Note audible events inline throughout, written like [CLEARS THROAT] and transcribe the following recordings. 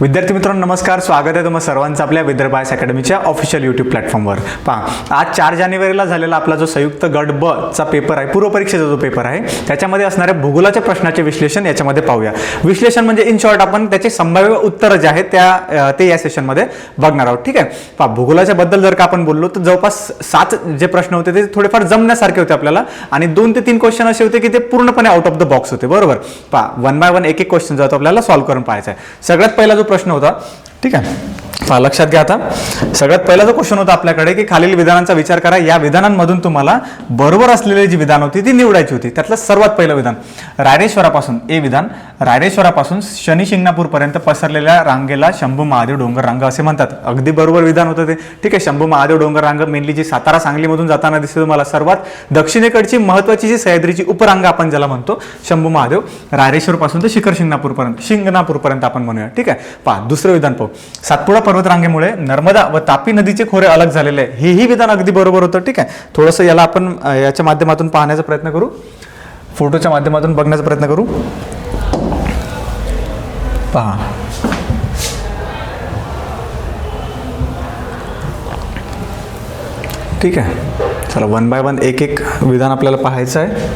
विद्यार्थी मित्रांनो नमस्कार. स्वागत आहे तुम्हा सर्वांचं आपल्या विदर्भ आयस अकॅडमीच्या ऑफिशियल यूट्यूब प्लॅटफॉर्मवर पहा आज चार जानेवारीला झालेला आपला जो संयुक्त गट ब चा पेपर आहे पूर्व परीक्षेचा जो पेपर आहे त्याच्यामध्ये असणाऱ्या भूगोलाच्या प्रश्नाचे विश्लेषण याच्यामध्ये पाहूया. विश्लेषण म्हणजे इन शॉर्ट आपण त्याचे संभाव्य उत्तरं जे आहेत त्या ते या सेशनमध्ये बघणार आहोत. ठीक आहे? पहा भूगोलाच्या बद्दल जर का आपण बोललो तर जवळपास सात जे प्रश्न होते ते थोडेफार जमण्यासारखे होते आपल्याला आणि दोन ते तीन क्वेश्चन असे होते की ते पूर्णपणे आउट ऑफ द बॉक्स होते. बरोबर? पहा वन बाय वन एक एक क्वेश्चन जातो आपल्याला सॉल्व्ह करून पाहायचा आहे. सगळ्यात पहिला जो प्रश्न होता. ठीक आहे? लक्षात घ्या आता. सगळ्यात पहिला जो क्वेश्चन होता आपल्याकडे की खालील विधानांचा विचार करा. या विधानांमधून तुम्हाला बरोबर असलेली जी विधान होती ती निवडायची होती. त्यातलं सर्वात पहिलं विधान रायरेश्वरापासून ए विधान रायरेश्वरापासून शनी शिंगणापूरपर्यंत पसरलेल्या रांगेला शंभू महादेव डोंगर रांग असे म्हणतात. अगदी बरोबर विधान होतं ते. ठीक आहे शंभू महादेव डोंगर रांग मेनली जी सातारा सांगलीमधून जाताना दिसते तुम्हाला सर्वात. दक्षिणेकडची महत्वाची जी सह्याद्रीची उपरांग आपण ज्याला म्हणतो शंभू महादेव रायरेश्वरपासून ते शिखर शिंगणापूरपर्यंत शिंगणापूरपर्यंत आपण म्हणूया. ठीक आहे? पहा दुसरं विधान पाहू. सातपुडा पर्वतरांगेमुळे नर्मदा व तापी नदीचे खोरे अलग झालेले आहे. हेही विधान अगदी बरोबर होतं. ठीक आहे. थोडंसं याला आपण याच्या माध्यमातून पाहण्याचा प्रयत्न करू. फोटोच्या माध्यमातून बघण्याचा प्रयत्न करू. पहा. ठीक आहे. चला वन बाय वन एक एक विधान आपल्याला पाहायचं आहे.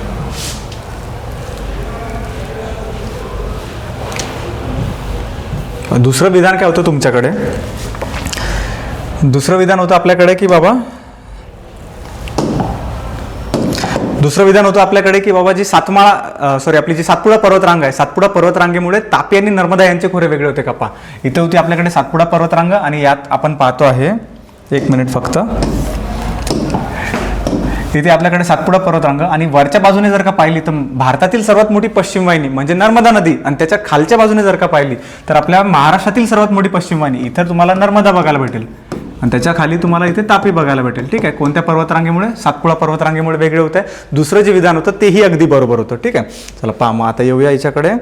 दुसरं विधान काय होतं तुमच्याकडे? दुसरं विधान होतं आपल्याकडे की बाबा? दुसरं विधान होतं आपल्याकडे की बाबा जी सातमाळा सॉरी आपली जी सातपुडा पर्वतरांग आहे सातपुडा पर्वतरांगेमुळे तापी आणि नर्मदा यांचे खोरे वेगळे होते कप्पा. इथे होती आपल्याकडे सातपुडा पर्वतरांग आणि यात आपण पाहतो आहे एक मिनिट फक्त. तिथे आपल्याकडे सातपुडा पर्वतरांग आणि वरच्या बाजूने जर का पाहिली तर भारतातील सर्वात मोठी पश्चिम वाहिनी म्हणजे नर्मदा नदी आणि त्याच्या खालच्या बाजूने जर का पाहिली तर आपल्या महाराष्ट्रातील सर्वात मोठी पश्चिम वाहिनी. इथं तुम्हाला नर्मदा बघायला भेटेल. आणि त्याच्याखाली तुम्हाला इथे तापी बघायला भेटेल. ठीक आहे? कोणत्या पर्वतरांगेमुळे? सातपुडा पर्वतरांगेमुळे वेगळे होत. आहे दुसरं जे विधान होतं तेही अगदी बरोबर होतं. ठीक आहे? चला पा मग आता येऊया याच्याकडे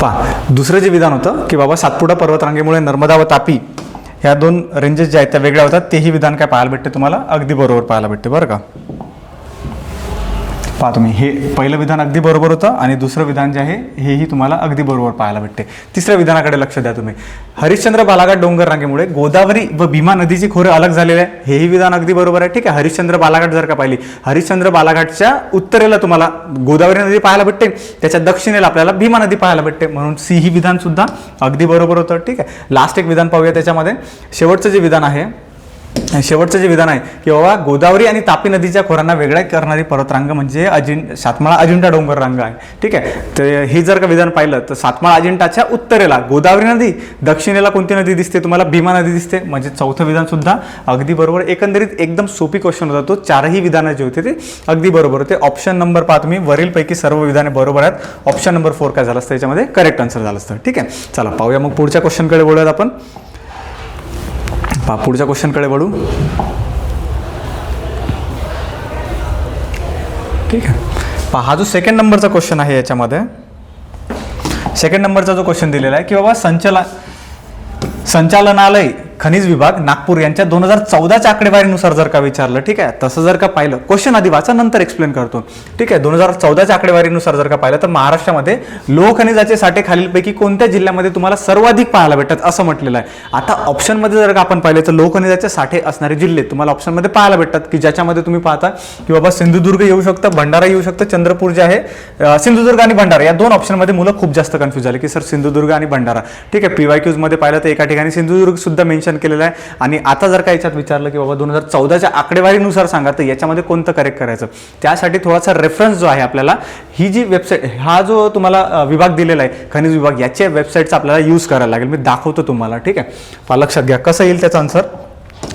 पहा दुसरं जे विधान होतं की बाबा सातपुडा पर्वतरांगेमुळे नर्मदा व तापी ह्या दोन रेंजेस ज्या आहेत त्या वेगळ्या होतात तेही विधान काय पाहायला भेटते तुम्हाला? अगदी बरोबर पाहायला भेटते बरं का? पहा तुम्ही हे पहिलं विधान अगदी बरोबर होतं आणि दुसरं विधान जे आहे हेही तुम्हाला अगदी बरोबर पाहायला भेटते. तिसऱ्या विधानाकडे लक्ष द्या तुम्ही. हरिश्चंद्र बालाघाट डोंगर रांगेमुळे गोदावरी व भीमा नदीची खोरे अलग झालेले आहे. हेही विधान अगदी बरोबर आहे. ठीक आहे हरिश्चंद्र बालाघाट जर का पाहिली हरिश्चंद्र बालाघाटच्या उत्तरेला तुम्हाला गोदावरी नदी पाहायला भेटते त्याच्या दक्षिणेला आपल्याला भीमा नदी पाहायला भेटते. म्हणून सी ही विधान सुद्धा अगदी बरोबर होतं. ठीक आहे लास्ट एक विधान पाहूया त्याच्यामध्ये. शेवटचं जे विधान आहे शेवटचं जे विधान आहे की बाबा गोदावरी आणि तापी नदीच्या खोरांना वेगळ्या करणारी पर्वतरांग म्हणजे अजिं सातमाळा अजिंठा डोंगर रांग आहे. ठीक आहे? तर हे जर का विधान पाहिलं तर सातमाळा अजिंठाच्या उत्तरेला गोदावरी नदी दक्षिणेला कोणती नदी दिसते? तुम्हाला भीमा नदी दिसते. म्हणजे चौथं विधान सुद्धा अगदी बरोबर. एकंदरीत एकदम सोपी क्वेश्चन होता तो. चारही विधानं जे होते ते अगदी बरोबर होते. ऑप्शन नंबर पहा तुम्ही. वरीलपैकी सर्व विधाने बरोबर आहेत. ऑप्शन नंबर फोर काय झालं असतं? याच्यामध्ये करेक्ट आन्सर झालं असतं. ठीक आहे? चला पाहूया मग पुढच्या क्वेश्चनकडे बोलूयात आपण. पहा पुढच्या क्वेश्चनकडे वळू. ठीक आहे. पहा हा जो सेकंड नंबरचा क्वेश्चन आहे याच्यामध्ये सेकंड नंबरचा जो क्वेश्चन दिलेला आहे की बाबा संचला संचालनालय खनिज विभाग नागपूर यांच्या दोन हजार चौदाच्या आकडेवारीनुसार जर का विचारलं ठीक आहे तसं जर का पाहिलं क्वेश्चन आधी वाचा नंतर एक्सप्लेन करतो. ठीक आहे दोन हजार चौदाच्या आकडेवारीनुसार जर का पाहिलं तर महाराष्ट्रामध्ये लोहखनिजाचे साठे खालीलपैकी कोणत्या जिल्ह्यामध्ये तुम्हाला सर्वाधिक पाहायला भेटतात असं म्हटलेलं आहे. आता ऑप्शनमध्ये जर का आपण पाहिलं तर लोहखनिजाचे साठे असणारे जिल्हे तुम्हाला ऑप्शनमध्ये पाहायला भेटतात की ज्याच्यामध्ये तुम्ही पाहता की बाबा सिंधुदुर्ग येऊ शकतं भंडारा येऊ शकतं चंद्रपूर जे आहे सिंधुदुर्ग आणि भंडारा या दोन ऑप्शनमध्ये मुलं खूप जास्त कन्फ्यूज झाले की सर सिंधुदुर्ग आणि भंडारा. ठीक आहे पीवाय क्यूजमध्ये पाहिलं तर एका ठिकाणी सिंधुदुर्ग सुद्धा मेन्शन केलेलं आहे. आणि आता जर का याच्यात विचारलं की बाबा दोन हजार चौदाच्या आकडेवारीनुसार सांगा तर याच्यामध्ये कोणतं करेक्ट करायचं? त्यासाठी थोडासा रेफरन्स जो आहे आपल्याला ही जी वेबसाईट हा जो तुम्हाला विभाग दिलेला आहे खनिज विभाग याच्या वेबसाईटचा आपल्याला यूज करायला लागेल. मी दाखवतो तुम्हाला ठीक आहे? पहा लक्षात घ्या कसं येईल त्याचा आन्सर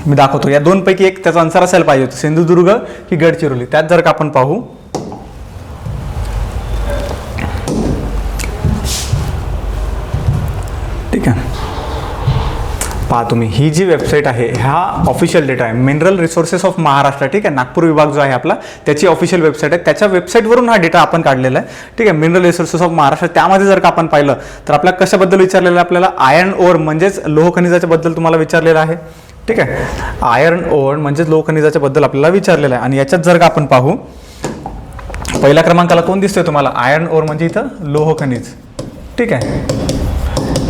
मी दाखवतो. या दोनपैकी एक त्याचा आन्सर असायला पाहिजे होतं. सिंधुदुर्ग की गडचिरोली. त्यात जर का आपण पाहू पहा तुम्ही ही जी वेबसाईट आहे ह्या ऑफिशियल डेटा आहे. मिनरल रिसोर्सेस ऑफ महाराष्ट्र ठीक आहे? नागपूर विभाग जो आहे आपला त्याची ऑफिशियल वेबसाईट आहे. त्याच्या वेबसाईटवरून हा डेटा आपण काढलेला आहे. ठीक आहे? मिनरल रिसोर्सेस ऑफ महाराष्ट्र त्यामध्ये जर का आपण पाहिलं तर आपल्या कशाबद्दल विचारलेलं आहे? आपल्याला आयर्न ओर म्हणजेच लोहखनिजाच्या बद्दल तुम्हाला विचारलेलं आहे. ठीक आहे? आयर्न ओर म्हणजेच लोहखनिजाच्या बद्दल आपल्याला विचारलेलं आहे. आणि याच्यात जर का आपण पाहू पहिल्या क्रमांकाला कोण दिसतोय तुम्हाला? आयर्न ओर म्हणजे इथं लोह खनिज. ठीक आहे?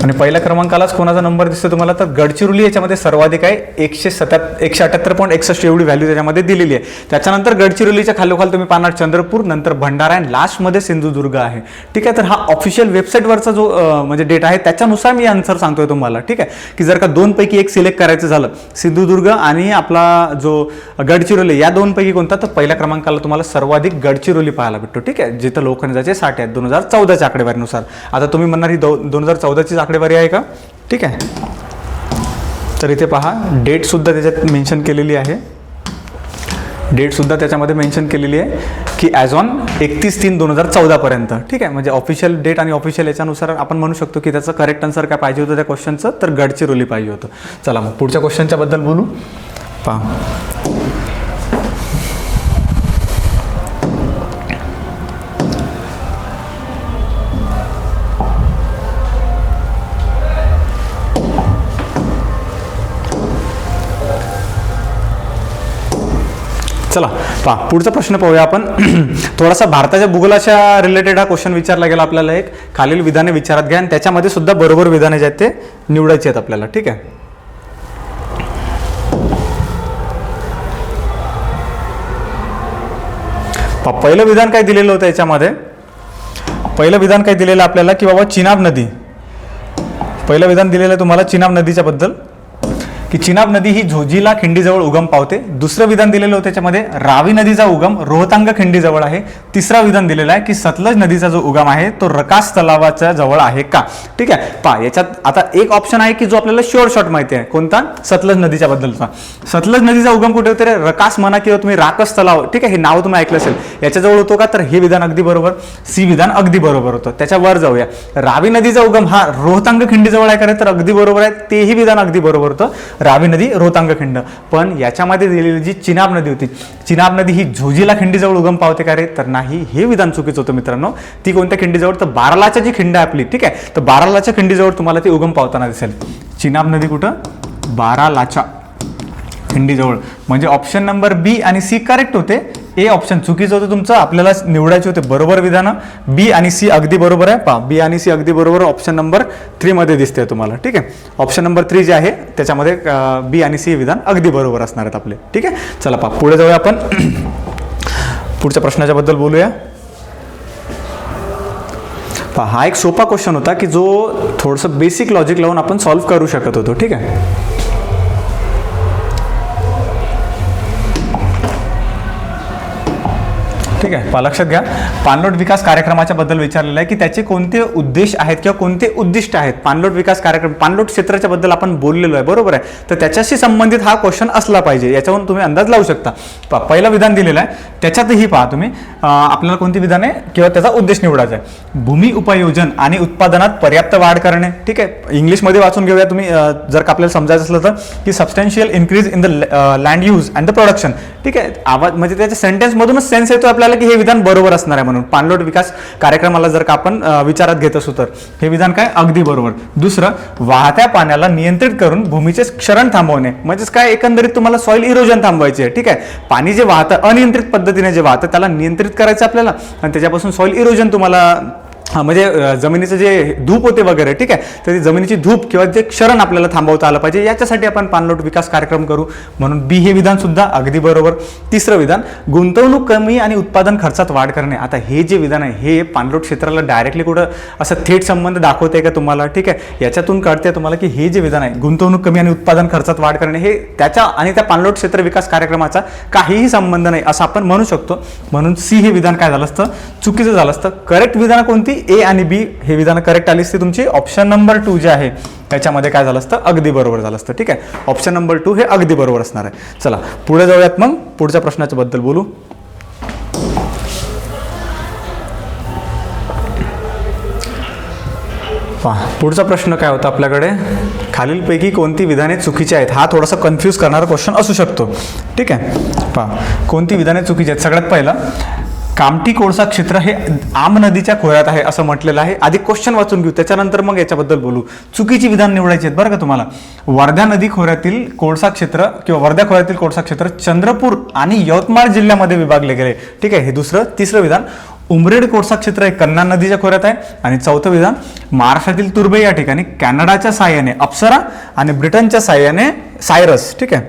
आणि पहिल्या क्रमांकालाच कोणाचा नंबर दिसतो तुम्हाला तर गडचिरोली याच्यामध्ये सर्वाधिक आहे. एकशे सत्याहत्तर एकशे अठ्याहत्तर पॉईंट एकसष्ट एवढी व्हॅल्यू त्याच्यामध्ये दिलेली आहे. त्याच्यानंतर गडचिरोलीच्या खालोखाल तुम्ही पाहणार चंद्रपूर नंतर भंडारा आणि लास्टमध्ये सिंधुदुर्ग आहे. ठीक आहे तर हा ऑफिशियल वेबसाईटवरचा जो म्हणजे डेटा आहे त्याच्यानुसार मी आन्सर सांगतोय तुम्हाला. ठीक आहे की जर का दोनपैकी एक सिलेक्ट करायचं झालं सिंधुदुर्ग आणि आपला जो गडचिरोली या दोनपैकी कोणता तर पहिल्या क्रमांकाला तुम्हाला सर्वाधिक गडचिरोली पाहायला भेटतो. ठीक आहे जिथं लोखंडाचे साठ आहेत दोन हजार चौदाच्या आकडेवारीनुसार. आता तुम्ही म्हणणार ही दो दोन हजार चौदाचीच आकडेवारी आहे का? ठीक आहे. तर इथे पहा डेट सुद्धा त्याच्यात मेन्शन केलेली आहे. डेट सुद्धा त्याच्यामध्ये मेन्शन केलेली आहे की ॲज ऑन एकतीस तीन दोन हजार चौदापर्यंत ठीक आहे म्हणजे ऑफिशियल डेट आणि ऑफिशियल याच्यानुसार आपण म्हणू शकतो की त्याचं करेक्ट आन्सर काय पाहिजे होतं त्या क्वेश्चनचं तर गडचिरोली पाहिजे होतं. चला मग पुढच्या क्वेश्चनच्याबद्दल बोलू. पहा. चला पहा पुढचा प्रश्न पाहूया आपण. [CLEARS THROAT] थोडासा भारताच्या भूगोलाच्या रिलेटेड हा क्वेश्चन विचारला गेला आपल्याला एक. खालील विधाने विचारात घ्या आणि त्याच्यामध्ये सुद्धा बरोबर विधाने जे आहेत ते निवडायचे आहेत आपल्याला ठीक आहे? पहिलं विधान काय दिलेलं होतं याच्यामध्ये? पहिलं विधान काय दिलेलं आपल्याला की बाबा चिनाब नदी. पहिलं विधान दिलेलं आहे तुम्हाला चिनाब नदीच्या बद्दल. की चिनाब नदी ही झोजीला खिंडीजवळ उगम पावते. दुसरं विधान दिलेलं होतं त्याच्यामध्ये रावी नदीचा उगम रोहतांग खिंडीजवळ आहे. तिसरा विधान दिलेला आहे की सतलज नदीचा जो उगम आहे तो रकास तलावाच्या जवळ आहे का? ठीक आहे? पा याच्यात आता एक ऑप्शन आहे की जो आपल्याला शोर शॉट माहिती आहे. कोणता? सतलज नदीच्या बद्दलचा. सतलज नदीचा उगम कुठे होते रकास म्हणा किंवा तुम्ही राकस तलाव ठीक आहे? हे नाव तुम्ही ऐकलं असेल. याच्याजवळ होतो का? तर हे विधान अगदी बरोबर सी विधान अगदी बरोबर होतं. त्याच्या वर जाऊया. रावी नदीचा उगम हा रोहतांग खिंडीजवळ आहे का तर अगदी बरोबर आहे. तेही विधान अगदी बरोबर होतं. रावी नदी रोहतांग खिंड. पण याच्यामध्ये दिलेली जी चिनाब नदी होती चिनाब नदी ही झोजिला खिंडीजवळ उगम पावते का रे? तर नाही हे विधान चुकीचं होतं मित्रांनो. ती कोणत्या खिंडीजवळ? तर बारालाच्या जी खिंड आहे आपली ठीक आहे? तर बारालाच्या खिंडीजवळ तुम्हाला ती उगम पावताना दिसेल. चिनाब नदी कुठं? बारालाच्या खिंडीजवळ. म्हणजे ऑप्शन नंबर बी आणि सी करेक्ट होते. ए ऑप्शन चुकीचं होतं तुमचं आपल्याला निवडायचे होते बरोबर विधानं. बी आणि सी अगदी बरोबर आहे. पा बी आणि सी अगदी बरोबर ऑप्शन नंबर थ्रीमध्ये दिसते तुम्हाला ठीक आहे? ऑप्शन नंबर थ्री जे आहे त्याच्यामध्ये बी आणि सी विधान अगदी बरोबर असणार आहेत आपले ठीक आहे? चला पा पुढे जाऊया आपण. [CLEARS THROAT] पुढच्या प्रश्नाच्या बद्दल बोलूया. पहा हा एक सोपा क्वेश्चन होता की जो थोडंसं बेसिक लॉजिक लावून आपण सॉल्व्ह करू शकत होतो ठीक आहे? ठीक आहे. लक्षात घ्या. पाणलोट विकास कार्यक्रमाच्या बद्दल विचारलेलं आहे की त्याचे कोणते उद्देश आहेत किंवा कोणते उद्दिष्ट आहेत? पाणलोट विकास कार्यक्रम पाणलोट क्षेत्राच्या बद्दल आपण बोललेलो आहे. बरोबर आहे? तर त्याच्याशी संबंधित हा क्वेश्चन असला पाहिजे. याच्यावरून तुम्ही अंदाज लावू शकता. पहिलं विधान दिलेलं आहे. त्याच्यातही पहा तुम्ही. आपल्याला कोणती विधान आहे किंवा त्याचा उद्देश निवडायचा आहे. भूमी उपयोजन आणि उत्पादनात पर्याप्त वाढ करणे. ठीक आहे? इंग्लिशमध्ये वाचून घेऊया तुम्ही. जर का आपल्याला समजायचं असलं तर. की substantial increase in the land use and the production ठीक आहे? आवाज म्हणजे त्याच्या सेंटेन्समधूनच सेन्स येतो आपल्याला. की हे विधान बरोबर असणार आहे म्हणून. पाणलोट विकास कार्यक्रमाला जर का आपण विचारात घेत असू तर. हे विधान काय? अगदी बरोबर. दुसरं वाहत्या पाण्याला नियंत्रित करून भूमीचे क्षरण थांबवणे. म्हणजेच काय? एकंदरीत तुम्हाला सॉइल इरोजन थांबवायचे आहे. ठीक आहे? पाणी जे वाहतं अनियंत्रित पद्धतीने जे वाहतं त्याला नियंत्रित करायचं आपल्याला. आणि त्याच्यापासून सॉइल इरोजन तुम्हाला हां म्हणजे जमिनीचं जे धूप होते वगैरे ठीक आहे? तर ती जमिनीची धूप किंवा जे क्षरण आपल्याला थांबवता आलं पाहिजे याच्यासाठी आपण पाणलोट विकास कार्यक्रम करू. म्हणून बी हे विधान सुद्धा अगदी बरोबर. तिसरं विधान गुंतवणूक कमी आणि उत्पादन खर्चात वाढ करणे. आता हे जे विधान आहे हे पाणलोट क्षेत्राला डायरेक्टली कुठं असं थेट संबंध दाखवते का तुम्हाला? ठीक आहे? याच्यातून कळते तुम्हाला की हे जे विधान आहे गुंतवणूक कमी आणि उत्पादन खर्चात वाढ करणे हे त्याच्या आणि त्या पाणलोट क्षेत्र विकास कार्यक्रमाचा काहीही संबंध नाही असं आपण म्हणू शकतो. म्हणून सी हे विधान काय झालं असतं? चुकीचं झालं असतं. करेक्ट विधान कोणती? ए आणि बी हे विधान करेक्ट आली असती तुमची. ऑप्शन नंबर टू जे आहे त्याच्यामध्ये काय झालं असतं? अगदी बरोबर झालं असतं. ठीक आहे? ऑप्शन नंबर टू हे अगदी बरोबर असणार आहे. चला पुढे जाऊयात मग. पुढच्या प्रश्नाच्या बद्दल बोलू. पहा पुढचा प्रश्न काय होता आपल्याकडे? खालीलपैकी कोणती विधाने चुकीची आहेत? हा थोडासा कन्फ्यूज करणारा क्वेश्चन असू शकतो. ठीक आहे? पहा कोणती विधाने चुकीची आहेत? सगळ्यात पहिलं कामठी कोळसा क्षेत्र हे आम नदीच्या खोऱ्यात आहे असं म्हटलेलं आहे. आधी क्वेश्चन वाचून घेऊ. त्याच्यानंतर मग याच्याबद्दल बोलू. चुकीची विधान निवडायची आहेत बरं का तुम्हाला? वर्धा नदी खोऱ्यातील कोळसा क्षेत्र किंवा वर्धा खोऱ्यातील कोळसा क्षेत्र चंद्रपूर आणि यवतमाळ जिल्ह्यामध्ये विभागले गेले. ठीक आहे हे दुसरं. तिसरं विधान उमरेड कोळसा क्षेत्र हे कन्ना नदीच्या खोऱ्यात आहे. आणि चौथं विधान महाराष्ट्रातील तुर्बे या ठिकाणी कॅनडाच्या साह्याने अप्सरा आणि ब्रिटनच्या साह्याने सायरस. ठीक आहे?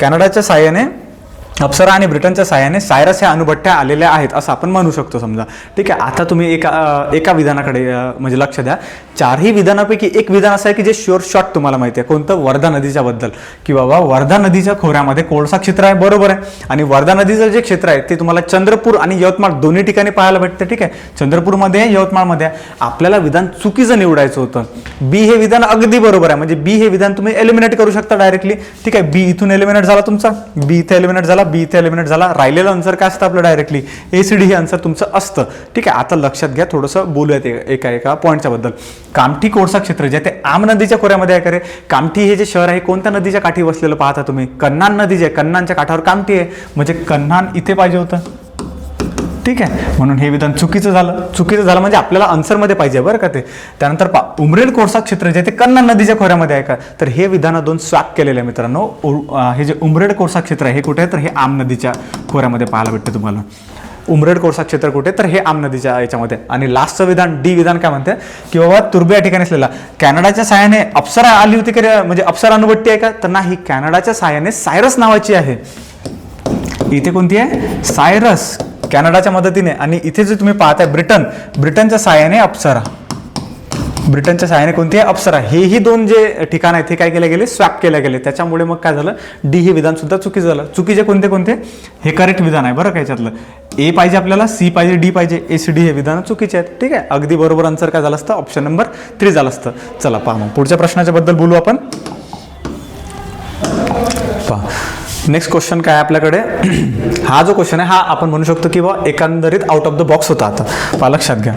कॅनडाच्या साह्याने अप्सरा आणि ब्रिटनच्या सहाय्याने सायरस ह्या अणुभट्ट्या आलेल्या आहेत असं आपण म्हणू शकतो समजा. ठीक आहे आता तुम्ही एका एका विधानाकडे म्हणजे लक्ष द्या. चारही विधानापैकी एक विधान असं आहे की जे शुअर शॉट तुम्हाला माहिती आहे. कोणतं? वर्धा नदीच्या बद्दल. की बाबा वर्धा नदीच्या खोऱ्यामध्ये कोळसा क्षेत्र आहे बरोबर आहे. आणि वर्धा नदीचं जे क्षेत्र आहे ते तुम्हाला चंद्रपूर आणि यवतमाळ दोन्ही ठिकाणी पाहायला भेटतं ठीक आहे. चंद्रपूरमध्ये आहे, यवतमाळमध्ये आहे. आपल्याला विधान चुकीचं निवडायचं होतं. बी हे विधान अगदी बरोबर आहे. म्हणजे बी हे विधान तुम्ही एलिमिनेट करू शकता डायरेक्टली ठीक आहे बी इथून एलिमिनेट झाला तुमचा. बी इथे एलिमिनेट झाला बी इथे एलिमिनेट झाला. राहिलेलं आन्सर काय असतं आपलं डायरेक्टली ए सी डी हे आन्सर तुमचं असतं. ठीक आहे आता लक्षात घ्या थोडंसं बोलूयात एका एका पॉईंटच्या बद्दल. कामठी कोळसा क्षेत्र जे ते आम नदीच्या खोऱ्यामध्ये आहे का रे? कामठी हे जे शहर आहे कोणत्या नदीच्या काठी वसलेलं पाहता तुम्ही? कन्नान नदी जे आहे कन्नानच्या काठावर कामठी आहे. म्हणजे कन्हान इथे पाहिजे होतं. ठीक आहे? म्हणून हे विधान चुकीचं झालं. चुकीचं झालं म्हणजे आपल्याला आन्सरमध्ये पाहिजे बरं का ते. त्यानंतर पा उमरेल कोळसा क्षेत्र जे ते कन्ना नदीच्या खोऱ्यामध्ये आहे का? तर हे विधानं दोन स्वॅप केलेलं आहे मित्रांनो. उ- हे जे उमरेड कोळसा क्षेत्र आहे हे कुठे आहे? तर हे आम नदीच्या खोऱ्यामध्ये पाहायला भेटतं तुम्हाला. उमरेड कोळसा क्षेत्र कुठे? तर हे आम नदीच्या याच्यामध्ये. आणि लास्टचं विधान डी विधान काय म्हणते? की बाबा तुर्बे या ठिकाणी असलेला. कॅनडाच्या सहाय्याने अप्सरा आली होती की रे? म्हणजे अप्सरा अणुभट्टी आहे का? तर नाही कॅनडाच्या सहाय्याने सायरस नावाची आहे. इथे कोणती आहे? सायरस. कॅनडाच्या मदतीने आणि इथे जे तुम्ही पाहताय ब्रिटन ब्रिटनच्या साह्याने अप्सरा. ब्रिटनच्या साह्याने कोणती आहे अप्सरा हेही दोन जे ठिकाण आहेत ते काय केले गेले? स्वॅप केले गेले. त्याच्यामुळे मग काय झालं? डी हे विधान सुद्धा चुकीचं झालं. चुकीचे कोणते कोणते? हे करेक्ट विधान आहे बरं का याच्यातलं. ए पाहिजे आपल्याला सी पाहिजे डी पाहिजे. ए सी डी हे विधान चुकीचे आहेत. ठीक आहे? अगदी बरोबर आन्सर काय झालं असतं? ऑप्शन नंबर थ्री झालं असतं. चला पहा मग. पुढच्या प्रश्नाच्या बद्दल बोलू आपण. नेक्स्ट क्वेश्चन काय आपल्याकडे? [CLEARS THROAT] हा जो क्वेश्चन आहे हा आपण म्हणू शकतो की बा एकंदरीत आउट ऑफ द बॉक्स होता आता. पहा लक्षात घ्या.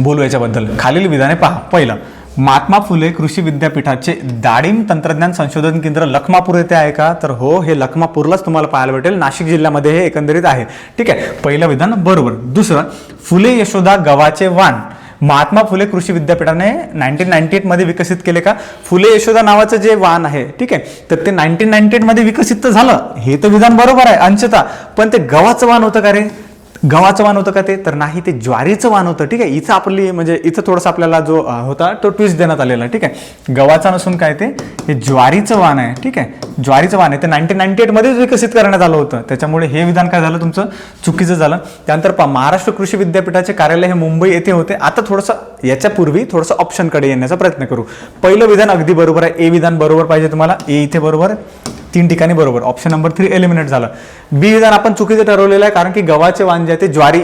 बोलू याच्याबद्दल. खालील विधाने पहा. पहिलं महात्मा फुले कृषी विद्यापीठाचे दाडिम तंत्रज्ञान संशोधन केंद्र लखमापूर येथे आहे का? तर हो हे लखमापूरलाच तुम्हाला पाहायला भेटेल. नाशिक जिल्ह्यामध्ये हे एकंदरीत आहे. ठीक आहे? पहिलं विधान बरोबर. दुसरं फुले यशोदा गव्हाचे वाण. महात्मा फुले कृषी विद्यापीठाने नाईन्टीन नाईन्टी मध्ये विकसित केले का? फुले यशोदा नावाचं जे वाहन आहे ठीक आहे? तर ते नाईन्टीन नाईन्टी मध्ये विकसित तर झालं. हे तर विधान बरोबर आहे अंशता. पण ते गव्हाचं वाहन होतं का रे? गव्हाचं वाण होतं का ते? तर नाही ते ज्वारीचं वाण होतं. ठीक आहे इथं आपली म्हणजे इथं थोडंसं आपल्याला जो होता तो ट्विस्ट देण्यात आलेला. ठीक आहे गव्हाचा नसून काय ते? हे ज्वारीचं वाण आहे. ठीक आहे ज्वारीचं वाण आहे. ते नाईन्टीन नाईन्टी एटमध्येच विकसित करण्यात आलं होतं. त्याच्यामुळे हे विधान काय झालं? तुमचं चुकीचं झालं. त्यानंतर पहा महाराष्ट्र कृषी विद्यापीठाचे कार्यालय हे मुंबई येथे होते. आता थोडंसं याच्यापूर्वी थोडंसं ऑप्शनकडे येण्याचा प्रयत्न करू. पहिलं विधान अगदी बरोबर आहे. ए विधान बरोबर पाहिजे तुम्हाला. ए इथे बरोबर आहे. तीन ठिकाणी बरोबर. ऑप्शन नंबर थ्री एलिमिनेट झालं. बी जर आपण चुकीचं ठरवलेलं आहे कारण की गव्हाचे वाण जे आहे ते ज्वारी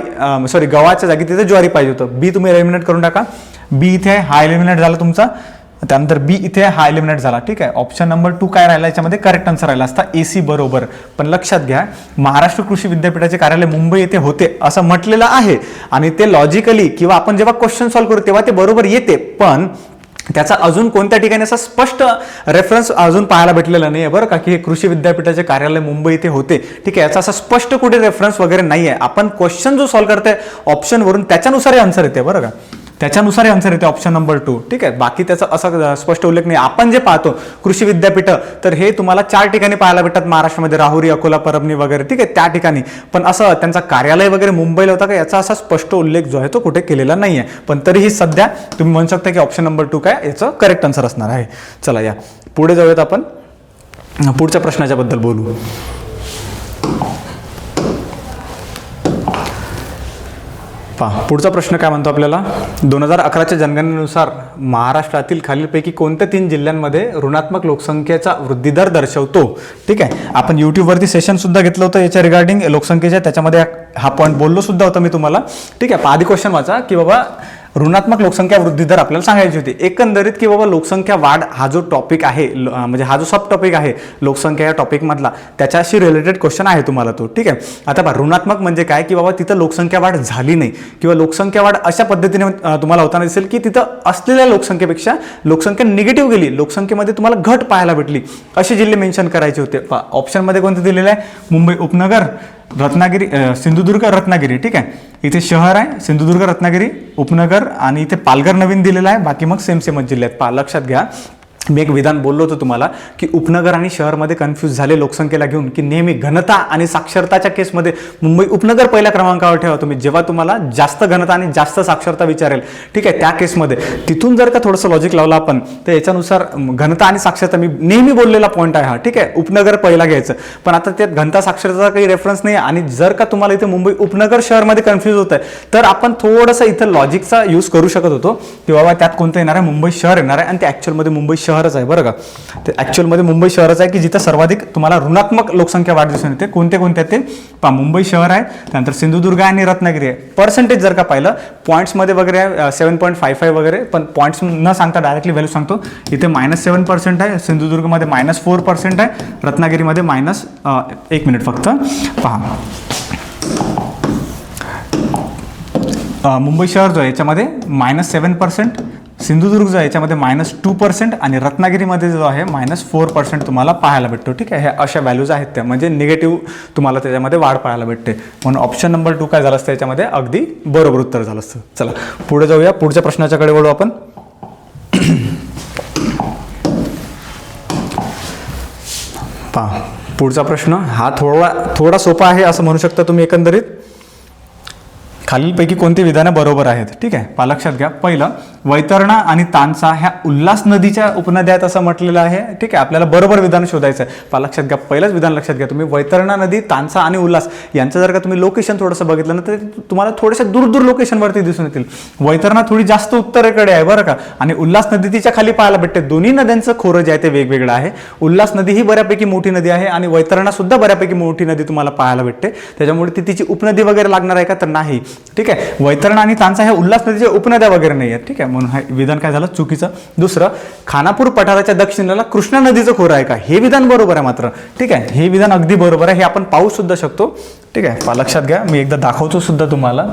सॉरी गव्हाच्या जागी तिथे ज्वारी पाहिजे होतं. बी तुम्ही एलिमिनेट करून टाका. बी इथे आहे, हा एलिमिनेट झाला तुमचा. त्यानंतर बी इथे आहे, हा एलिमिनेट झाला. ठीक आहे? ऑप्शन नंबर टू काय राहिला याच्यामध्ये? करेक्ट आन्सर राहिला असता. ए सी बरोबर. पण लक्षात घ्या महाराष्ट्र कृषी विद्यापीठाचे कार्यालय मुंबई येथे होते असं म्हटलेलं आहे. आणि ते लॉजिकली किंवा आपण जेव्हा क्वेश्चन सॉल्व्ह करू तेव्हा ते बरोबर येते. पण त्याचा अजून कोणत्या ठिकाणी असा स्पष्ट रेफरन्स अजून पाहायला भेटलेला नाही आहे बरं का की हे कृषी विद्यापीठाचे कार्यालय मुंबई इथे होते. ठीक आहे याचा असा स्पष्ट कुठे रेफरन्स वगैरे नाही आहे आपण क्वेश्चन जो सॉल्व्ह करतोय ऑप्शनवरून त्याच्यानुसार हे आन्सर येते बरं का. त्याच्यानुसार आन्सर येते ऑप्शन नंबर टू ठीक आहे? बाकी त्याचा असा स्पष्ट उल्लेख नाही. आपण जे पाहतो कृषी विद्यापीठ तर हे तुम्हाला चार ठिकाणी पाहायला भेटतात. महाराष्ट्रामध्ये राहुरी अकोला परभणी वगैरे. ठीक आहे? त्या ठिकाणी. पण असं त्यांचा कार्यालय वगैरे मुंबईला होता का? याचा असा स्पष्ट उल्लेख जो आहे तो कुठे केलेला नाही आहे पण तरीही सध्या तुम्ही म्हणू शकता की ऑप्शन नंबर टू काय? याचं करेक्ट आन्सर असणार आहे. चला या. पुढे जाऊयात आपण. पुढच्या प्रश्नाच्या बद्दल बोलू. पहा पुढचा प्रश्न काय म्हणतो आपल्याला? दोन हजार अकराच्या जनगणनेनुसार महाराष्ट्रातील खालीलपैकी कोणत्या तीन जिल्ह्यांमध्ये ऋणात्मक लोकसंख्येचा वृद्धिदर दर्शवतो? ठीक आहे. आपण युट्यूबवरती सेशन सुद्धा घेतलं होतं याच्या रिगार्डिंग लोकसंख्येच्या त्याच्यामध्ये हा पॉईंट बोललो सुद्धा होता मी तुम्हाला. ठीक आहे. आधी क्वेश्चन वाचा की बाबा ऋणात्मक लोकसंख्या वृद्धी दर आपल्याला सांगायची होती. एकंदरीत की बाबा लोकसंख्या वाढ हा जो टॉपिक आहे ल- म्हणजे हा जो सब टॉपिक आहे लोकसंख्या या टॉपिकमधला त्याच्याशी रिलेटेड क्वेश्चन आहे तुम्हाला तो. ठीक आहे? आता पहा ऋणात्मक म्हणजे काय? की बाबा तिथं लोकसंख्या वाढ झाली नाही. किंवा लोकसंख्या वाढ अशा पद्धतीने तुम्हाला होताना दिसेल की तिथं असलेल्या लोकसंख्येपेक्षा लोकसंख्या निगेटिव्ह गेली. लोकसंख्येमध्ये तुम्हाला घट पाहायला भेटली. असे जिल्हे मेन्शन करायचे होते. ऑप्शनमध्ये कोणते दिलेले आहे? मुंबई उपनगर रत्नागिरी सिंधुदुर्ग रत्नागिरी ठीक आहे? इथे शहर आहे सिंधुदुर्ग रत्नागिरी उपनगर आणि इथे पालघर नवीन दिलेला आहे. बाकी मग सेम सेमच जिल्ह्यात पा लक्षात घ्या. मी एक विधान बोललो होतो तुम्हाला की उपनगर आणि शहरमध्ये कन्फ्यूज झाले लोकसंख्येला घेऊन की नेहमी घनता आणि साक्षरताच्या केसमध्ये मुंबई उपनगर पहिल्या क्रमांकावर ठेवा तुम्ही. जेव्हा तुम्हाला जास्त घनता आणि जास्त साक्षरता विचारेल ठीक आहे त्या केसमध्ये तिथून जर का थोडंसं लॉजिक लावलं आपण तर याच्यानुसार घनता आणि साक्षरता मी नेहमी बोललेला पॉईंट आहे हा ठीक आहे. उपनगर पहिला घ्यायचं. पण आता त्यात घनता साक्षरता काही रेफरन्स नाही आणि जर का तुम्हाला इथे मुंबई उपनगर शहरमध्ये कन्फ्यूज होत आहे तर आपण थोडंसं इथं लॉजिकचा यूज करू शकत होतो की बाबा त्यात कोणतं येणार आहे? मुंबई शहर येणार आहे. आणि ते ॲक्च्युअलमध्ये मुंबई शहर शहरच आहे बरं का? ते ॲक्च्युअलमध्ये मुंबई शहरच आहे की जिथं सर्वाधिक तुम्हाला ऋणात्मक लोकसंख्या वाढ दिसून येते. कोणते कोणते आहेत ते? पहा मुंबई शहर आहे त्यानंतर सिंधुदुर्ग आहे आणि रत्नागिरी आहे. पर्सेंटेज जर का पाहिलं पॉईंट्समध्ये वगैरे आहे सेवन पॉईंट फाय फाय वगैरे पण पॉईंट्स न सांगता डायरेक्टली व्हॅल्यू सांगतो. इथे मायनस सेवन पर्सेंट आहे सिंधुदुर्गमध्ये मायनस फोर पर्सेंट आहे रत्नागिरीमध्ये मायनस एक मिनिट फक्त. पहा. मुंबई शहर जो आहे याच्यामध्ये मायनस सेवन पर्सेंट सिंधुदुर्ग जो आहे याच्यामध्ये मायनस टू पर्सेंट आणि रत्नागिरीमध्ये जो आहे मायनस फोर पर्सेंट तुम्हाला पाहायला भेटतो ठीक आहे? ह्या अशा व्हॅल्यूज आहेत त्या. म्हणजे निगेटिव्ह तुम्हाला त्याच्यामध्ये वाढ पाहायला भेटते. म्हणून ऑप्शन नंबर टू काय झालं असतं याच्यामध्ये? अगदी बरोबर उत्तर झालं असतं. चला पुढे जाऊया. पुढच्या प्रश्नाच्याकडे वळू आपण. पहा पुढचा प्रश्न. हा थोडा थोडा सोपा आहे असं म्हणू शकता तुम्ही एकंदरीत. खालीलपैकी कोणती विधानं बरोबर आहेत? ठीक आहे? पहा लक्षात घ्या. पहिलं वैतरणा आणि तानसा ह्या उल्हास नदीच्या उपनद्या आहेत असं म्हटलेलं आहे. ठीक आहे आपल्याला बरोबर विधान शोधायचं आहे पहा लक्षात घ्या पहिलंच विधान लक्षात घ्या तुम्ही. वैतरणा नदी तानसा आणि उल्हास यांचं जर का तुम्ही लोकेशन थोडंसं बघितलं ना तर तुम्हाला थोड्याशा दूर दूर लोकेशनवरती दिसून येतील. वैतरणा थोडी जास्त उत्तरेकडे आहे बरं का. आणि उल्हास नदी तिच्या खाली पाहायला भेटते. दोन्ही नद्यांचं खोरं जे आहे ते वेगवेगळं आहे. उल्हास नदी ही बऱ्यापैकी मोठी नदी आहे आणि वैतरणा सुद्धा बऱ्यापैकी मोठी नदी तुम्हाला पाहायला भेटते. त्याच्यामुळे ती तिची उपनदी वगैरे लागणार आहे का? तर नाही. ठीक आहे वैतरणा आणि तानसा ह्या उल्हास नदीच्या उपनद्या वगैरे नाही आहेत. ठीक आहे. म्हणून हे विधान काय झालं? चुकीचं. दुसरं खानापूर पठाराच्या दक्षिणेला कृष्णा नदीचं खोरं आहे का? हे विधान बरोबर आहे मात्र. ठीक आहे? हे विधान अगदी बरोबर आहे. हे आपण पाहू सुद्धा शकतो. ठीक आहे? लक्षात घ्या. मी एकदा दाखवतो सुद्धा तुम्हाला.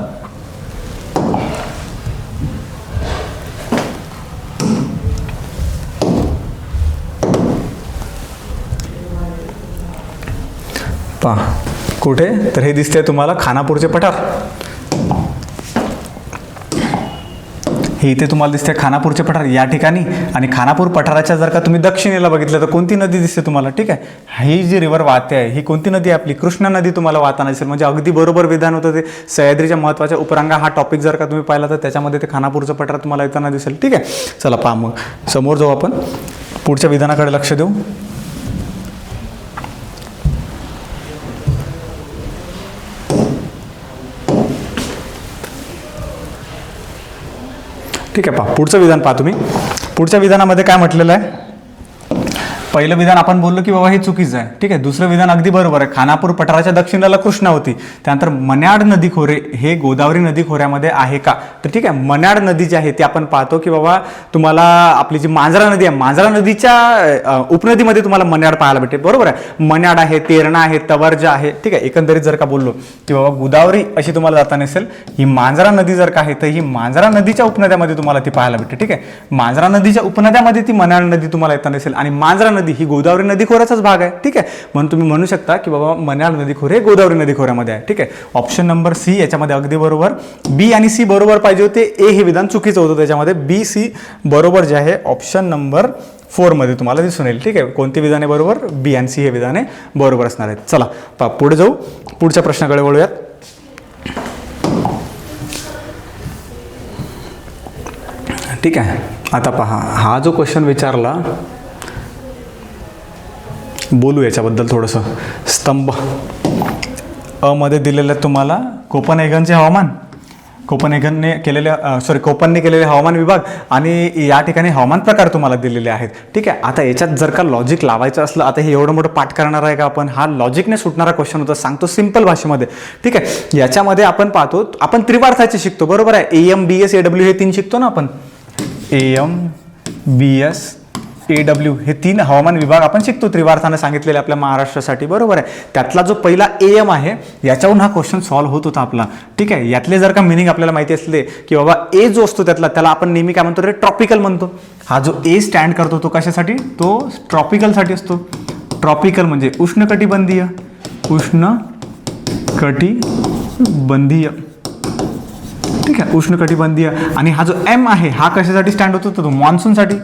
पहा कुठे? तर हे दिसते तुम्हाला खानापूरचे पठार. हे इथे तुम्हाला दिसते खानापूरचे पठार या ठिकाणी आणि खानापूर पठाराच्या जर का तुम्ही दक्षिणेला बघितलं तर कोणती नदी दिसते तुम्हाला? ठीक आहे? ही जी रिव्हर वाहते आहे ही कोणती नदी आहे आपली? कृष्णा नदी तुम्हाला वाहताना दिसेल. म्हणजे अगदी बरोबर विधान होतं ते. सह्याद्रीच्या महत्त्वाच्या उपरांगा हा टॉपिक जर का तुम्ही पाहिला तर त्याच्यामध्ये ते खानापूरचं पठार तुम्हाला येताना दिसेल. ठीक आहे? चला पहा मग. समोर जाऊ आपण. पुढच्या विधानाकडे लक्ष देऊ. ठीक आहे पहा. पुढचं विधान पहा तुम्ही. पुढच्या विधानामध्ये काय म्हटलेलं आहे? पहिलं विधान आपण बोललो की बाबा हे चुकीचं आहे. ठीक आहे दुसरं विधान अगदी बरोबर आहे. खानापूर पठाराच्या दक्षिणेला कृष्णा होती. त्यानंतर मन्याड नदी खोरे हे गोदावरी नदी खोऱ्यामध्ये आहे का? तर ठीक आहे मन्याड नदी जी आहे ती आपण पाहतो की बाबा तुम्हाला आपली जी मांजरा नदी आहे मांजरा नदीच्या उपनदीमध्ये तुम्हाला मन्याड पाहायला भेटते बरोबर आहे? मन्याड आहे तेरणा आहे तवर्जा आहे. ठीक आहे एकंदरीत जर का बोललो की बाबा गोदावरी अशी तुम्हाला जाता नसेल ही मांजरा नदी जर का आहे तर ही मांजरा नदीच्या उपनद्यामध्ये तुम्हाला ती पाहायला भेटते ठीक आहे? मांजरा नदीच्या उपनद्यामध्ये ती मन्याड नदी तुम्हाला येता नसेल आणि मांजरा नदी ही गोदावरी नदी खोऱ्याचाच भाग आहे ठीक आहे? म्हणून तुम्ही म्हणू शकता की बाबा मन्याड नदी खोरे गोदावरी नदी खोऱ्यामध्ये आहे ठीक आहे? ऑप्शन नंबर सी याच्यामध्ये अगदी बरोबर. बी आणि सी बरोबर पाहिजे होते ए हे विधान चुकीचं होतं त्याच्यामध्ये. बी सी बरोबर जे आहे ऑप्शन नंबर फोरमध्ये तुम्हाला दिसून येईल ठीक आहे? कोणती विधाने बरोबर? बी आणि सी हे विधाने बरोबर असणार आहेत. चला पा पुढे जाऊ. पुढच्या प्रश्नाकडे वळूयात. ठीक आहे आता पहा हा जो क्वेश्चन विचारला बोलू याच्याबद्दल थोडंसं. स्तंभ. अ मध्ये दिलेलं तुम्हाला तुम्हाला कोपनहेगनचे हवामान. कोपनहेगनने केलेले सॉरी कोपनने केलेले हवामान विभाग आणि या ठिकाणी हवामान प्रकार तुम्हाला दिलेले आहेत. ठीक आहे आता याच्यात जर का लॉजिक लावायचं असलं आता हे एवढं मोठं पाठ करणार आहे का आपण? हा लॉजिकने सुटणारा क्वेश्चन होता सांगतो सिंपल भाषेमध्ये. ठीक आहे याच्यामध्ये आपण पाहतो आपण त्रिवार्थाचे शिकतो बरोबर आहे? A M B S A W हे तीन शिकतो ना आपण. A M B S A W हे तीन हवामान विभाग आपण शिकतो त्रिवार्थानं सांगितलेले आपल्या महाराष्ट्रासाठी. बरोबर आहे. त्यातला जो पहिला ए एम आहे याच्यावरून हा क्वेश्चन सॉल्व्ह होत होता आपला. ठीक आहे? यातले जर का मिनिंग आपल्याला माहिती असले की बाबा ए जो असतो त्यातला त्याला आपण नेहमी काय म्हणतो रे? ट्रॉपिकल म्हणतो. हा जो ए स्टँड करतो तो कशासाठी? तो ट्रॉपिकलसाठी असतो. ट्रॉपिकल म्हणजे उष्णकटिबंधीय उष्ण कटिबंधीय ठीक आहे? उष्णकटिबंधीय. आणि हा जो एम आहे हा कशासाठी स्टँड होतो? तो मान्सूनसाठी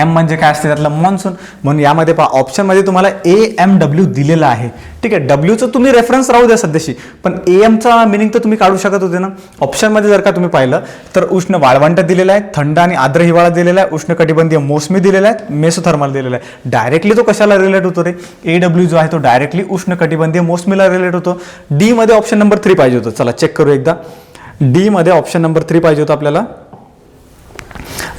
एम म्हणजे काय असते त्यातलं मान्सून म्हणून यामध्ये पहा ऑप्शनमध्ये तुम्हाला ए एम डब्ल्यू दिलेला आहे. ठीक आहे डब्ल्यूचं तुम्ही रेफरन्स राहू द्या सध्याशी. पण ए एमचा मिनिंग तर तुम्ही काढू शकत होते ना. ऑप्शनमध्ये जर का तुम्ही पाहिलं तर उष्ण वाळवंट दिलेला आहे थंड आणि आर्द्र हिवाळा दिलेला आहे उष्ण कटिबंधीय मोसमी दिलेला आहे मेसोथर्मल दिलेला आहे. डायरेक्टली तो कशाला रिलेट होतो रे? ए डब्ल्यू जो आहे तो डायरेक्टली उष्ण कटिबंधीय मोसमीला रिलेट होतो. डी मध्ये ऑप्शन नंबर थ्री पाहिजे होतं. चला चेक करू एकदा. डी मध्ये ऑप्शन नंबर थ्री पाहिजे होतं आपल्याला.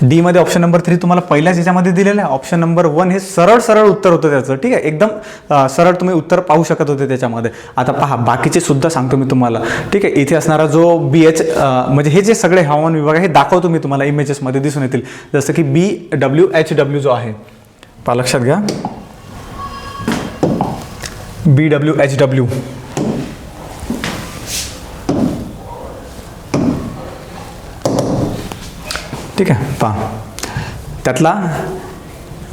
डी मध्ये ऑप्शन नंबर थ्री तुम्हाला पहिल्याच याच्यामध्ये दिलेलं आहे. ऑप्शन नंबर वन हे सरळ सरळ उत्तर होतं त्याचं ठीक आहे? एकदम सरळ तुम्ही उत्तर पाहू शकत होते त्याच्यामध्ये. आता पहा बाकीचे सुद्धा सांगतो मी तुम्हाला. ठीक आहे इथे असणारा जो बी एच म्हणजे हे जे सगळे हवामान विभाग आहे हे दाखवतो मी तुम्हाला इमेजेसमध्ये दिसून येतील. जसं की बी डब्ल्यू एच डब्ल्यू जो आहे पहा लक्षात घ्या. बी डब्ल्यू एच डब्ल्यू ठीक आहे पहा. त्यातला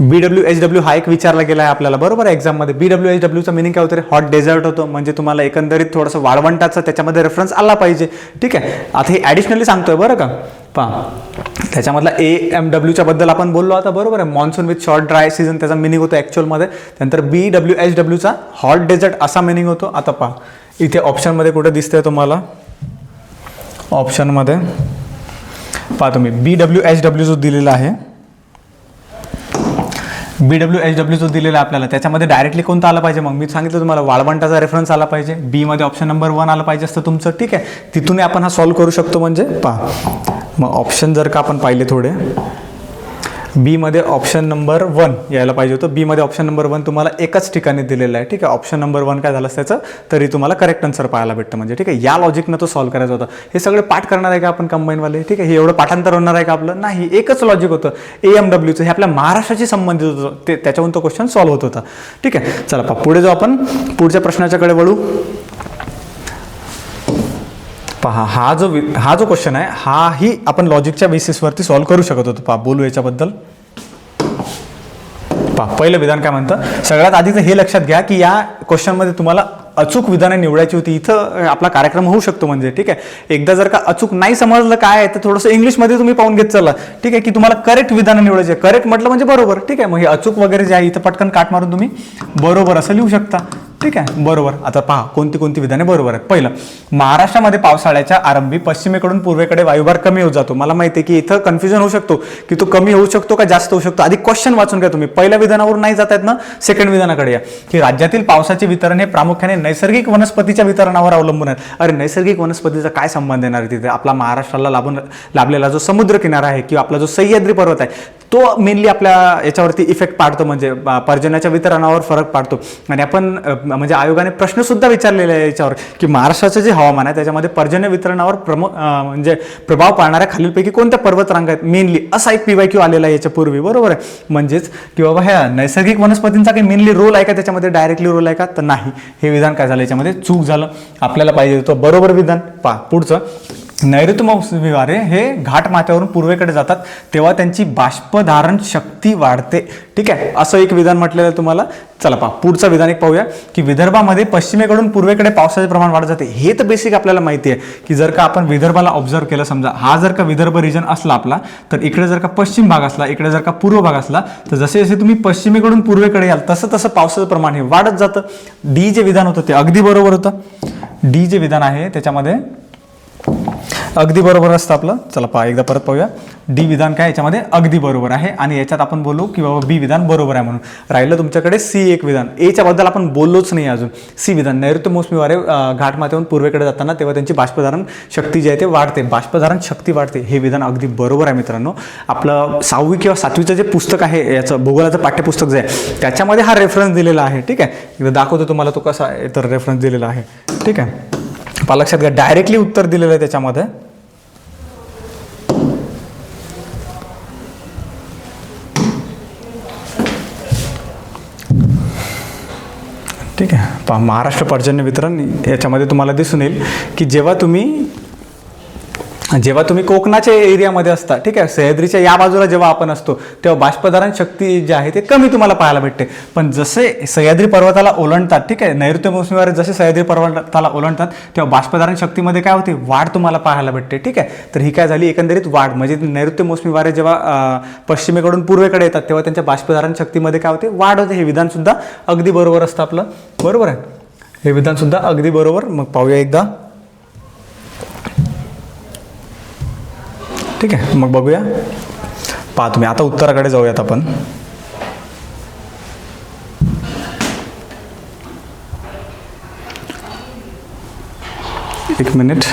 बी डब्ल्यू एच डब्ल्यू हा एक विचारला गेला आहे आपल्याला. बरोबर आहे एक्झाममध्ये बी डब्ल्यू एच डब्ल्यूचं मिनिंग काय होतं रे? हॉट डेझर्ट होतं. म्हणजे तुम्हाला एकंदरीत थोडंसं वाळवंटाचं त्याच्यामध्ये रेफरन्स आला पाहिजे. ठीक आहे. आता हे ॲडिशनली सांगतोय बरं का? पहा. त्याच्यामधला ए एम डब्ल्यूच्या बद्दल आपण बोललो आता. बरोबर आहे. Monsoon with short dry season त्याचा मिनिंग होतो ॲक्च्युअलमध्ये त्यानंतर बी डब्ल्यू एच डब्ल्यूचा हॉट डेझर्ट असा मिनिंग होतो. आता पहा. इथे ऑप्शनमध्ये कुठे दिसतंय तुम्हाला? ऑप्शनमध्ये पाहतो तुम्ही बी डब्ल्यू एच डब्ल्यू जो दिलेला आहे बी डब्ल्यू एच डब्ल्यू जो दिलेला आहे आपल्याला त्याच्यामध्ये डायरेक्टली कोणता आला पाहिजे? मग मी सांगितलं तुम्हाला वाळवंटाचा रेफरन्स आला पाहिजे. बीमध्ये ऑप्शन नंबर वन आला पाहिजे असतं तुमचं ठीक आहे? तिथून आपण हा सॉल्व्ह करू शकतो म्हणजे पहा. मग ऑप्शन जर का आपण पाहिले थोडे बीमध्ये ऑप्शन नंबर वन यायला पाहिजे होतं. बीमध्ये ऑप्शन नंबर वन तुम्हाला एकाच ठिकाणी दिलेलं आहे. ठीक आहे ऑप्शन नंबर वन काय झालं त्याचं तरी तुम्हाला करेक्ट आन्सर पाहायला भेटतं म्हणजे. ठीक आहे या लॉजिकनं तो सॉल्व्ह करायचा होता. हे सगळे पाठ करणार आहे का आपण कंबाईनवाले ठीक आहे हे एवढं पाठांतर होणार आहे का आपलं? नाही एकच लॉजिक होतं. ए एम डब्ल्यूचं हे आपल्या महाराष्ट्राशी संबंधित होतं. ते त्याच्यावरून तो क्वेश्चन सॉल्व्ह होत होता. ठीक आहे चला पहा पुढे जाऊ आपण. पुढच्या प्रश्नाच्याकडे वळू. पहा हा जो वि- हा जो क्वेश्चन आहे हाही आपण लॉजिकच्या बेसिसवरती सॉल्व्ह करू शकत होतो. पहा बोलू याच्याबद्दल. पहा पहिलं विधान काय म्हणतं? सगळ्यात आधी तर हे लक्षात घ्या की या क्वेश्चनमध्ये तुम्हाला अचूक विधानं निवडायची होती इथं आपला कार्यक्रम होऊ शकतो म्हणजे ठीक आहे? एकदा जर का अचूक नाही समजलं काय आहे तर थोडंसं इंग्लिशमध्ये तुम्ही पाहून घेत चला. ठीक आहे की तुम्हाला करेक्ट विधानं निवडायचे करेक्ट म्हटलं म्हणजे बरोबर ठीक आहे? मग हे अचूक वगैरे जे आहे इथं पटकन काट मारून तुम्ही बरोबर असं लिहू शकता. ठीक आहे? बरोबर. आता पहा कोणती कोणती विधाने बरोबर आहेत. पहिलं महाराष्ट्रामध्ये पावसाळ्याच्या आरंभी पश्चिमेकडून पूर्वेकडे वायुभार कमी होत जातो. मला माहिती आहे की इथं कन्फ्युजन होऊ शकतो की तो कमी होऊ शकतो का जास्त होऊ शकतो? आधी क्वेश्चन वाचून घ्या तुम्ही. पहिल्या विधानावर नाही जात आहेत ना? सेकंड विधानाकडे या. की राज्यातील पावसाचे वितरण हे प्रामुख्याने नैसर्गिक वनस्पतीच्या वितरणावर अवलंबून आहे अरे नैसर्गिक वनस्पतीचा काय संबंध येणार तिथे? आपला महाराष्ट्राला लाभून लाभलेला जो समुद्र किनारा आहे किंवा आपला जो सह्याद्री पर्वत आहे तो मेनली आपल्या याच्यावरती इफेक्ट पाडतो म्हणजे पर्जन्याच्या वितरणावर फरक पाडतो. आणि आपण म्हणजे आयोगाने प्रश्नसुद्धा विचारलेला आहे याच्यावर की महाराष्ट्राचं जे हवामान आहे त्याच्यामध्ये पर्जन्य वितरणावर प्रमुख म्हणजे प्रभाव पाडणाऱ्या खालीलपैकी कोणत्या पर्वतरांग आहेत? मेनली असा एक पीवाय क्यू आलेला आहे याच्यापूर्वी बरोबर आहे? म्हणजेच की बाबा ह्या नैसर्गिक वनस्पतींचा काही मेनली रोल आहे का त्याच्यामध्ये? डायरेक्टली रोल आहे का? तर नाही. हे विधान काय झालं याच्यामध्ये? चूक झालं. आपल्याला पाहिजे होतं बरोबर विधान. पा पुढचं. नैऋत्य मोसमी वारे हे घाट माथ्यावरून पूर्वेकडे जातात तेव्हा त्यांची बाष्पधारण शक्ती वाढते. ठीक आहे? असं एक विधान म्हटलेलं आहे तुम्हाला. चला पहा पुढचं विधान एक पाहूया की विदर्भामध्ये पश्चिमेकडून पूर्वेकडे पावसाचे प्रमाण वाढत जाते. हे तर बेसिक आपल्याला माहिती आहे की जर का आपण विदर्भाला ऑब्झर्व केलं समजा हा जर का विदर्भ रिजन असला आपला तर इकडे जर का पश्चिम भाग असला इकडे जर का पूर्व भाग असला तर जसे जसे तुम्ही पश्चिमेकडून पूर्वेकडे याल तसं तसं पावसाचं प्रमाण हे वाढत जातं. डी जे विधान होतं ते अगदी बरोबर होतं. डी जे विधान आहे त्याच्यामध्ये अगदी बरोबर असतं आपलं. चला पहा एकदा परत पाहूया. डी विधान काय याच्यामध्ये? अगदी बरोबर आहे. आणि याच्यात आपण बोलू की बाबा बी विधान बरोबर आहे म्हणून. राहिलं तुमच्याकडे सी एक विधान. एच्या बद्दल आपण बोललोच नाही अजून. सी विधान. नैऋत्य मोसमी वारे अं, घाटमाथ्याहून पूर्वेकडे जाताना तेव्हा त्यांची बाष्पधारण शक्ती जी आहे ते वाढते. बाष्पधारण शक्ती वाढते. हे विधान अगदी बरोबर आहे मित्रांनो. आपलं सहावी किंवा सातवीचं जे पुस्तक आहे याचं भूगोलाचं पाठ्यपुस्तक जे आहे त्याच्यामध्ये हा रेफरन्स दिलेला आहे. ठीक आहे? एकदा दाखवतो तुम्हाला तो कसा आहे तर रेफरन्स दिलेला आहे. ठीक आहे? पहा लक्षात घ्या डायरेक्टली उत्तर दिलेलं आहे त्याच्यामध्ये. ठीक आहे. पहा महाराष्ट्र पर्जन्य वितरण याच्यामध्ये तुम्हाला दिसून येईल की जेव्हा तुम्ही जेव्हा तुम्ही कोकणाच्या एरियामध्ये असता ठीक आहे सह्याद्रीच्या या बाजूला जेव्हा आपण असतो तेव्हा बाष्पधारण शक्ती जे आहे ते कमी तुम्हाला पाहायला भेटते. पण जसे सह्याद्री पर्वताला ओलांडतात ठीक आहे नैऋत्य मोसमीवारे जसे सह्याद्री पर्वताला ओलांडतात तेव्हा बाष्पधारण शक्तीमध्ये काय होते? वाढ तुम्हाला पाहायला भेटते ठीक आहे. तर ही काय झाली? एकंदरीत वाढ. म्हणजे नैऋत्य मोसमी वारे जेव्हा पश्चिमेकडून पूर्वेकडे येतात तेव्हा त्यांच्या बाष्पधारण शक्तीमध्ये काय होते? वाढ होते. हे विधानसुद्धा अगदी बरोबर असतं आपलं. बरोबर आहे? हे विधानसुद्धा अगदी बरोबर. मग पाहूया एकदा. ठीक आहे मग बघूया. पहा तुम्ही आता उत्तराकडे जाऊयात आपण. एक मिनिट.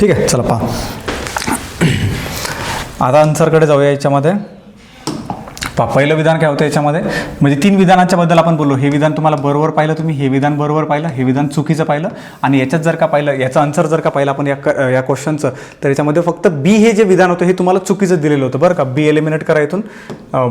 ठीक आहे चला पहा. आता आन्सरकडे जाऊया याच्यामध्ये. पहा पहिलं विधान काय होतं याच्यामध्ये? म्हणजे तीन विधानाच्या बद्दल आपण बोललो. हे विधान तुम्हाला बरोबर पाहिलं तुम्ही हे विधान बरोबर पाहिलं हे विधान चुकीचं पाहिलं आणि याच्यात जर का पाहिलं याचं आन्सर जर का पाहिलं आपण या क- या क्वेश्चनचं तर याच्यामध्ये फक्त बी हे जे विधान होतं हे तुम्हाला चुकीचं दिलेलं होतं बरं का. बी एलिमिनेट करा इथून.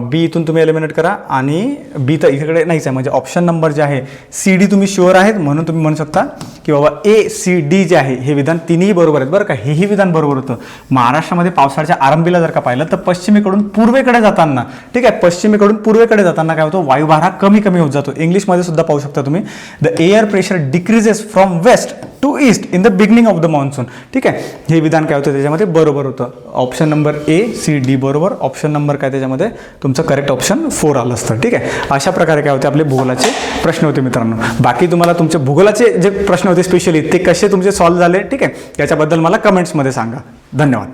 बी इथून तुम्ही एलिमिनेट करा आणि बी तर इकडे नाहीच आहे. म्हणजे ऑप्शन नंबर जे आहे सी डी तुम्ही शुअर आहेत म्हणून तुम्ही म्हणू शकता की बाबा ए सी डी जे आहे हे विधान तिन्ही बरोबर आहेत बरं का. हेही विधान बरोबर होतं. महाराष्ट्रामध्ये पावसाळ्याच्या आरंभीला जर का पाहिलं तर पश्चिमेकडून पूर्वेकडे जाताना ठीक आहे पश्चिमेकडून पूर्वेकडे जाताना काय होतं वायुभार हा कमी कमी होत जातो. इंग्लिशमध्ये सुद्धा पाहू शकता तुम्ही. The air pressure decreases from west to east in the beginning of the monsoon ठीक आहे? हे विधान काय होतं त्याच्यामध्ये? बरोबर होतं. Option number A C D बरोबर. ऑप्शन नंबर काय त्याच्यामध्ये? तुमचं करेक्ट ऑप्शन फोर आलं असतं. ठीक आहे? अशा प्रकारे काय होते आपले भूगोलाचे प्रश्न होते मित्रांनो. बाकी तुम्हाला तुमचे भूगोलाचे जे प्रश्न होते स्पेशली ते कसे तुमचे सॉल्व्ह झाले? ठीक आहे? याच्याबद्दल मला कमेंट्समध्ये सांगा. धन्यवाद.